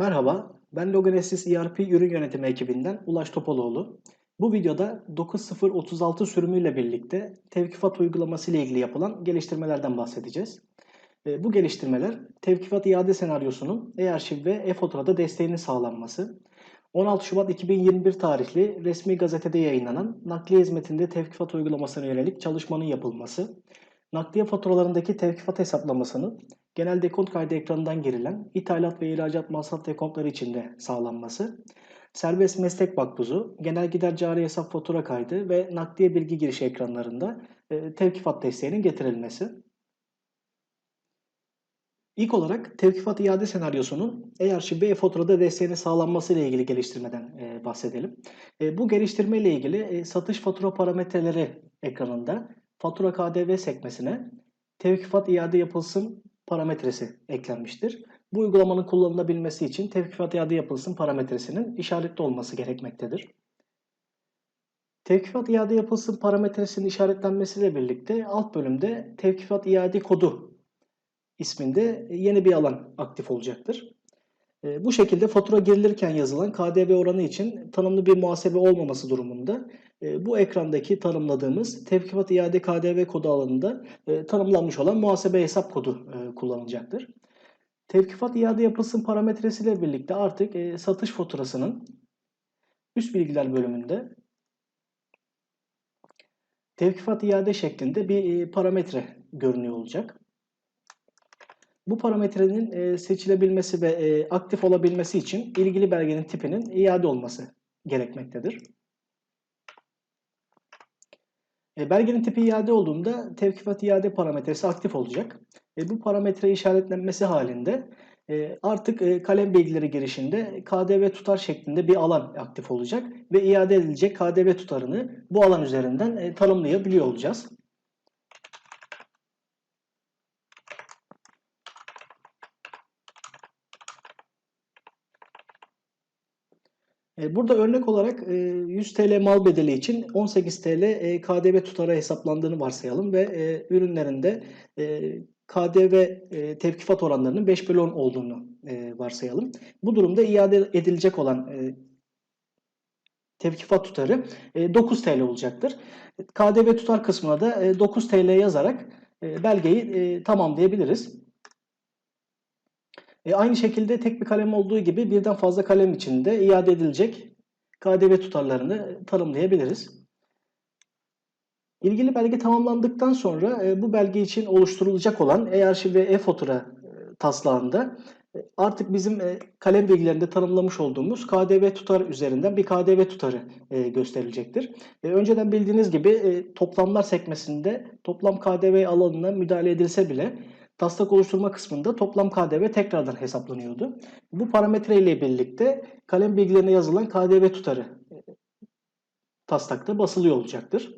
Merhaba, ben Loganesys ERP ürün yönetimi ekibinden Ulaş Topaloğlu. Bu videoda 9.0.36 sürümüyle birlikte tevkifat uygulaması ile ilgili yapılan geliştirmelerden bahsedeceğiz. E, Bu geliştirmeler tevkifat iade senaryosunun e-arşiv ve e-faturada desteğinin sağlanması, 16 Şubat 2021 tarihli resmi gazetede yayınlanan nakliye hizmetinde tevkifat uygulamasına yönelik çalışmanın yapılması, nakliye faturalarındaki tevkifat hesaplamasının genel dekont kaydı ekranından girilen ithalat ve ihracat masraf dekontları içinde sağlanması, serbest meslek makbuzu, genel gider cari hesap fatura kaydı ve nakliye bilgi girişi ekranlarında e, tevkifat desteğinin getirilmesi. İlk olarak tevkifat iade senaryosunun e-arşiv ve e-faturada desteğinin sağlanması ile ilgili geliştirmeden e, bahsedelim. E, bu geliştirme ile ilgili e, satış fatura parametreleri ekranında fatura KDV sekmesine tevkifat iade yapılsın parametresi eklenmiştir. Bu uygulamanın kullanılabilmesi için tevkifat iade yapılsın parametresinin işaretli olması gerekmektedir. Tevkifat iade yapılsın parametresinin işaretlenmesiyle birlikte alt bölümde tevkifat iade kodu isminde yeni bir alan aktif olacaktır. E, Bu şekilde fatura girilirken yazılan KDV oranı için tanımlı bir muhasebe olmaması durumunda e, bu ekrandaki tanımladığımız tevkifat iade KDV kodu alanında e, tanımlanmış olan muhasebe hesap kodu e, kullanılacaktır. Tevkifat iade yapılsın parametresiyle birlikte artık satış faturasının üst bilgiler bölümünde tevkifat iade şeklinde bir parametre görünüyor olacak. Bu parametrenin e, seçilebilmesi ve e, aktif olabilmesi için ilgili belgenin tipinin iade olması gerekmektedir. E, belgenin tipi iade olduğunda tevkifat iade parametresi aktif olacak. Bu parametre işaretlenmesi halinde artık kalem bilgileri girişinde KDV tutar şeklinde bir alan aktif olacak ve iade edilecek KDV tutarını bu alan üzerinden tanımlayabiliyor olacağız. Burada örnek olarak e, 100 TL mal bedeli için 18 TL e, KDV tutarı hesaplandığını varsayalım ve e, ürünlerinde e, KDV e, tevkifat oranlarının 5 bölü 10 olduğunu e, varsayalım. Bu durumda iade edilecek olan e, tevkifat tutarı e, 9 TL olacaktır. KDV tutar kısmına da e, 9 TL yazarak e, belgeyi e, tamamlayabiliriz. E, aynı şekilde tek bir kalem olduğu gibi birden fazla kalem içinde iade edilecek KDV tutarlarını tanımlayabiliriz. İlgili belge tamamlandıktan sonra e, bu belge için oluşturulacak olan e-arşiv ve e-fatura e, taslağında e, artık bizim e, kalem bilgilerinde tanımlamış olduğumuz KDV tutar üzerinden bir KDV tutarı e, gösterilecektir. E, önceden bildiğiniz gibi e, toplamlar sekmesinde toplam KDV alanına müdahale edilse bile taslak oluşturma kısmında toplam KDV tekrardan hesaplanıyordu. Bu parametre ile birlikte kalem bilgilerine yazılan KDV tutarı e, taslakta basılıyor olacaktır.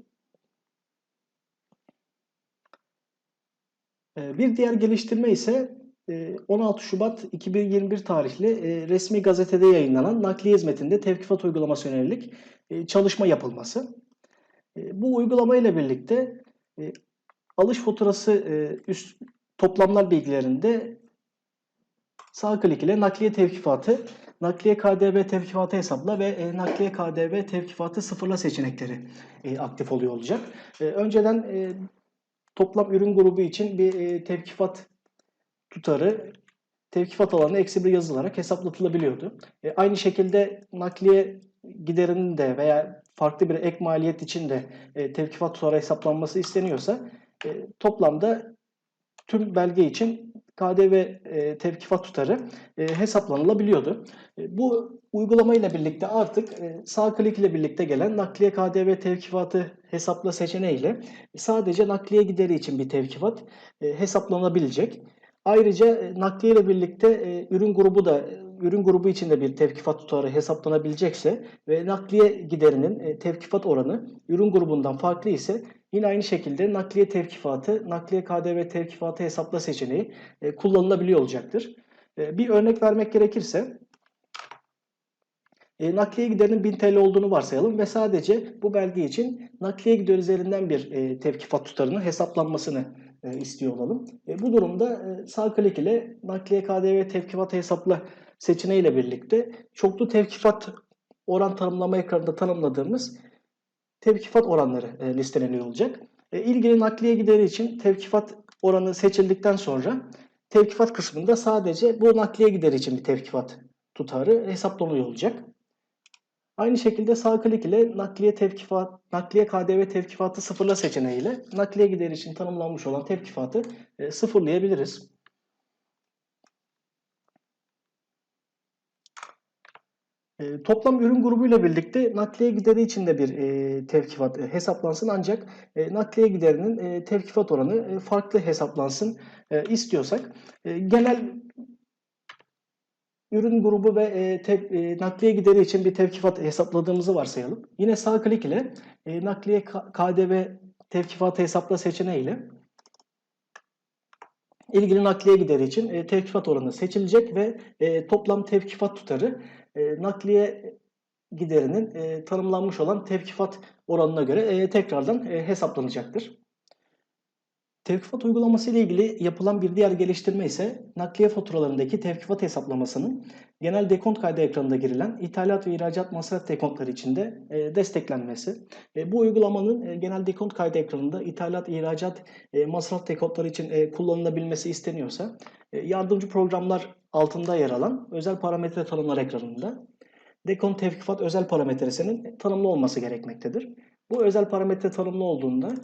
E, Bir diğer geliştirme ise e, 16 Şubat 2021 tarihli e, resmi gazetede yayınlanan nakliye hizmetinde tevkifat uygulaması yönelik e, çalışma yapılması. E, Bu uygulama ile birlikte e, alış faturası e, üst toplamlar bilgilerinde sağ klik ile nakliye tevkifatı, nakliye KDV tevkifatı hesapla ve e, nakliye KDV tevkifatı sıfırla seçenekleri e, aktif oluyor olacak. E, önceden e, toplam ürün grubu için bir e, tevkifat tutarı tevkifat alanına eksi bir yazılarak hesaplatılabiliyordu. E, aynı şekilde nakliye giderinin de veya farklı bir ek maliyet için de e, tevkifat tutarı hesaplanması isteniyorsa e, toplamda tüm belge için KDV e, tevkifat tutarı e, hesaplanılabiliyordu. E, bu uygulama ile birlikte artık e, sağ klik ile birlikte gelen nakliye KDV tevkifatı hesapla seçeneğiyle sadece nakliye gideri için bir tevkifat hesaplanabilecek. Ayrıca e, nakliye ile birlikte ürün grubu da ürün grubu içinde bir tevkifat tutarı hesaplanabilecekse ve nakliye giderinin tevkifat oranı ürün grubundan farklı ise yine aynı şekilde nakliye tevkifatı, nakliye KDV tevkifatı hesapla seçeneği e, kullanılabiliyor olacaktır. E, bir örnek vermek gerekirse e, nakliye giderinin 1000 TL olduğunu varsayalım ve sadece bu belge için nakliye gider üzerinden bir e, tevkifat tutarının hesaplanmasını e, istiyor olalım. E, bu durumda e, sağ klik ile nakliye KDV tevkifat hesapla seçeneğiyle birlikte çoklu tevkifat oran tanımlama ekranında tanımladığımız tevkifat oranları e, listeleniyor olacak. E, ilgili nakliye gideri için tevkifat oranı seçildikten sonra tevkifat kısmında sadece bu nakliye gideri için bir tevkifat tutarı hesaplanıyor olacak. Aynı şekilde sağ klik ile nakliye tevkifat, nakliye KDV tevkifatı sıfırla seçeneğiyle nakliye gideri için tanımlanmış olan tevkifatı e, sıfırlayabiliriz. E, toplam ürün grubuyla birlikte nakliye gideri için de bir e, tevkifat e, hesaplansın ancak e, nakliye giderinin e, tevkifat oranı e, farklı hesaplansın e, istiyorsak e, genel ürün grubu ve e, tev, e, nakliye gideri için bir tevkifat hesapladığımızı varsayalım. Yine sağ klik ile e, nakliye KDV tevkifatı hesapla seçeneğiyle ilgili nakliye gideri için e, tevkifat oranı seçilecek ve e, toplam tevkifat tutarı e, nakliye giderinin e, tanımlanmış olan tevkifat oranına göre e, tekrardan e, hesaplanacaktır. Tevkifat uygulaması ile ilgili yapılan bir diğer geliştirme ise nakliye faturalarındaki tevkifat hesaplamasının genel dekont kaydı ekranında girilen ithalat ve ihracat masraf dekontları içinde e, desteklenmesi. E, bu uygulamanın e, genel dekont kaydı ekranında ithalat, ihracat, e, masraf dekontları için e, kullanılabilmesi isteniyorsa e, yardımcı programlar altında yer alan özel parametre tanımlar ekranında dekont tevkifat özel parametresinin tanımlı olması gerekmektedir. Bu özel parametre tanımlı olduğunda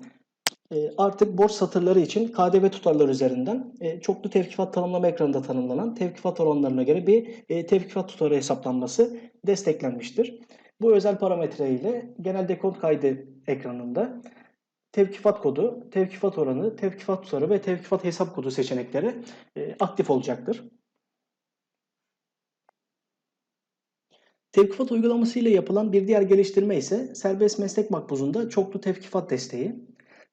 artık borç satırları için KDV tutarları üzerinden e, çoklu tevkifat tanımlama ekranında tanımlanan tevkifat oranlarına göre bir e, tevkifat tutarı hesaplanması desteklenmiştir. Bu özel parametre ile genel dekont kaydı ekranında tevkifat kodu, tevkifat oranı, tevkifat tutarı ve tevkifat hesap kodu seçenekleri aktif olacaktır. Tevkifat uygulaması ile yapılan bir diğer geliştirme ise serbest meslek makbuzunda çoklu tevkifat desteği.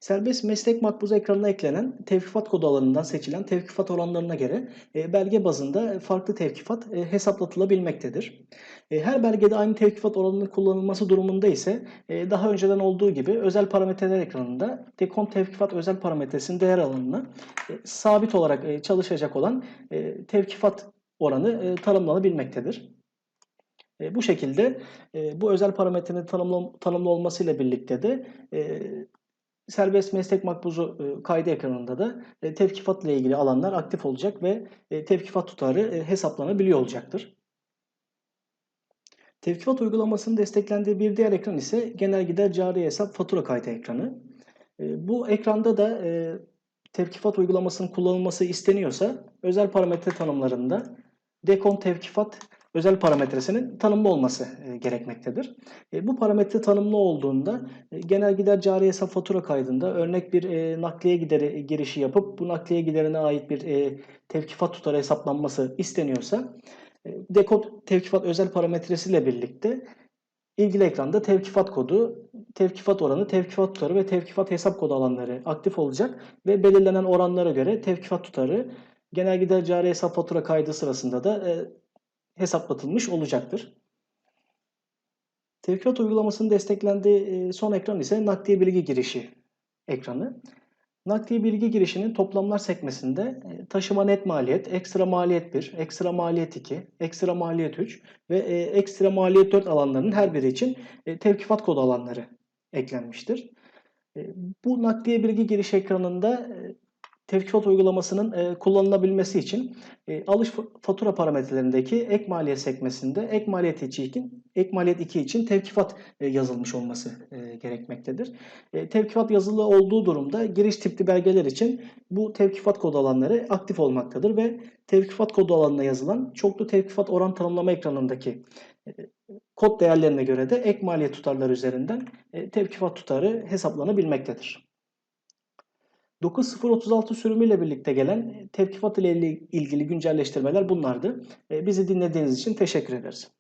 Serbest meslek makbuzu ekranına eklenen tevkifat kodu alanından seçilen tevkifat oranlarına göre e, belge bazında farklı tevkifat e, hesaplatılabilmektedir. E, her belgede aynı tevkifat oranının kullanılması durumunda ise daha önceden olduğu gibi özel parametreler ekranında dekont tevkifat özel parametresinin değer alanına sabit olarak çalışacak olan tevkifat oranı tanımlanabilmektedir. Bu şekilde bu özel parametrenin tanımlı, tanımlı olmasıyla birlikte de serbest meslek makbuzu e, kaydı ekranında da e, tevkifat ile ilgili alanlar aktif olacak ve e, tevkifat tutarı hesaplanabiliyor olacaktır. Tevkifat uygulamasının desteklendiği bir diğer ekran ise genel gider cari hesap fatura kaydı ekranı. Bu ekranda da tevkifat uygulamasının kullanılması isteniyorsa özel parametre tanımlarında dekont tevkifat özel parametresinin tanımlı olması e, gerekmektedir. E, bu parametre tanımlı olduğunda e, genel gider cari hesap fatura kaydında örnek bir nakliye gideri girişi yapıp bu nakliye giderine ait bir tevkifat tutarı hesaplanması isteniyorsa dekod tevkifat özel parametresiyle birlikte ilgili ekranda tevkifat kodu, tevkifat oranı, tevkifat tutarı ve tevkifat hesap kodu alanları aktif olacak ve belirlenen oranlara göre tevkifat tutarı genel gider cari hesap fatura kaydı sırasında da hesaplatılmış olacaktır. Tevkifat uygulamasının desteklendiği son ekran ise nakliye bilgi girişi ekranı. Nakliye bilgi girişinin toplamlar sekmesinde taşıma net maliyet, ekstra maliyet 1, ekstra maliyet 2, ekstra maliyet 3 ve ekstra maliyet 4 alanlarının her biri için tevkifat kodu alanları eklenmiştir. Bu nakliye bilgi giriş ekranında tevkifat uygulamasının e, kullanılabilmesi için e, alış fatura parametrelerindeki ek maliyet sekmesinde ek maliyet için ek maliyet 2 için tevkifat e, yazılmış olması e, gerekmektedir. E, tevkifat yazılı olduğu durumda giriş tipli belgeler için bu tevkifat kodu alanları aktif olmaktadır ve tevkifat kodu alanına yazılan çoklu tevkifat oran tanımlama ekranındaki e, kod değerlerine göre de ek maliyet tutarları üzerinden e, tevkifat tutarı hesaplanabilmektedir. 9036 sürümüyle birlikte gelen tevkifat ile ilgili güncelleştirmeler bunlardı. Bizi dinlediğiniz için teşekkür ederiz.